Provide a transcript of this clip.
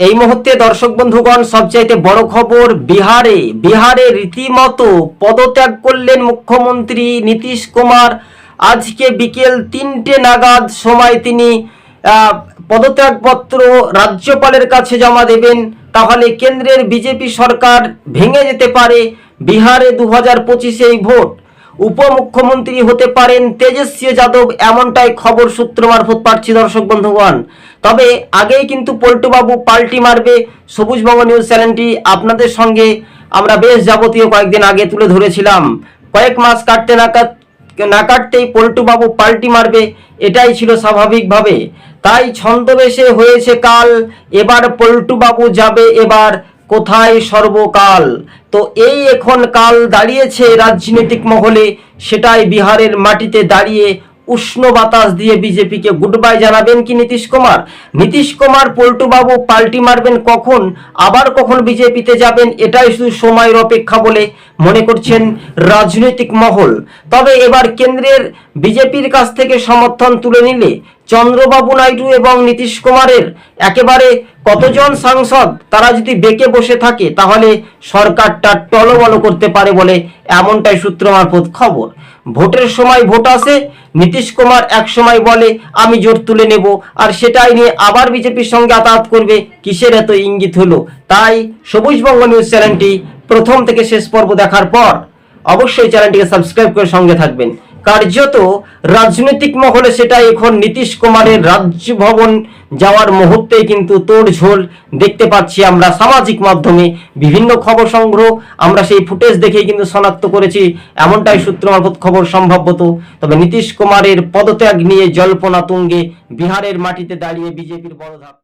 এই মুহূর্তে দর্শক বন্ধুগণ, সবচাইতে বড় খবর বিহারে। বিহারে রীতিমতো পদত্যাগ করলেন মুখ্যমন্ত্রী নীতিশ কুমার। আজকে বিকেল তিনটে নাগাদ সময় তিনি পদত্যাগপত্র রাজ্যপালের কাছে জমা দেবেন। তাহলে কেন্দ্রের বিজেপি সরকার ভেঙে যেতে পারে বিহারে দু হাজার পঁচিশেই ভোট। উপমুখ্যমন্ত্রী হতে পারেন তেজস্বী যাদব, এমনটাই খবর সূত্র মারফত পাচ্ছি দর্শক বন্ধুগণ। তবে আগেই কিন্তু পল্টুবাবু পাল্টি মারবে সবুজবঙ্গ নিউজ চ্যানেলটি। আপনাদের সঙ্গে আমরা বেশ যাবতীয় কয়েকদিন আগে তুলে ধরেছিলাম। কয়েক মাস কাটতে না না কাটতেই পল্টুবাবু পাল্টি মারবে, এটাই ছিল স্বাভাবিকভাবে। তাই ছন্দবেশে হয়েছে কাল, এবার পল্টুবাবু যাবে এবার কোথায় সর্বকাল? তো এই এখন কাল দাঁড়িয়েছে রাজনৈতিক মহলে, সেটাই বিহারের মাটিতে দাঁড়িয়ে উষ্ণ বাতাস দিয়ে বিজেপিকে গুড বাই জানাবেন কি নীতিশ কুমার? নীতিশ কুমার পল্টুবাবু পাল্টি মারবেন কখন? আবার কখন বিজেপিতে যাবেন? এটাই শুধু সময়ের অপেক্ষা বলে মনে করছেন রাজনৈতিক মহল। তবে এবার কেন্দ্রের বিজেপির কাছ থেকে সমর্থন তুলে নিলে চন্দ্রবাবু নাইডু এবং নীতিশ কুমারের একেবারে কতজন সাংসদ তারা যদি বেঁকে বসে থাকে, তাহলে সরকারটা টলবল করতে পারে বলে এমনটাই সূত্র মারফত খবর। ভোটের সময় ভোট আসে, নীতিশ কুমার এক সময় বলে, আমি জোর তুলে নেব। আর সেটাই নিয়ে আবার বিজেপির সঙ্গে আতাত করবে, কিসের এত ইঙ্গিত হলো? তাই সবুজবঙ্গ নিউজ চ্যানেলটি প্রথম থেকে শেষ পর্ব দেখার পর অবশ্যই চ্যানেলটিকে সাবস্ক্রাইব করে সঙ্গে থাকবেন। কার্যত রাজনৈতিক মহলে সেটা এখন নীতিশ কুমারের রাজ্য ভবন যাওয়ার মুহূর্তে কিন্তু তোড়ঝোল দেখতে পাচ্ছি আমরা সামাজিক মাধ্যমে। বিভিন্ন খবর সংগ্রহ আমরা সেই ফুটেজ দেখেই কিন্তু শনাক্ত করেছি। এমনটাই সূত্র মারফত খবর সম্ভবত তবে নীতিশ কুমারের পদত্যাগ নিয়ে জল্পনা তুঙ্গে বিহারের মাটিতে দাঁড়িয়ে বিজেপির বড় ধাপ।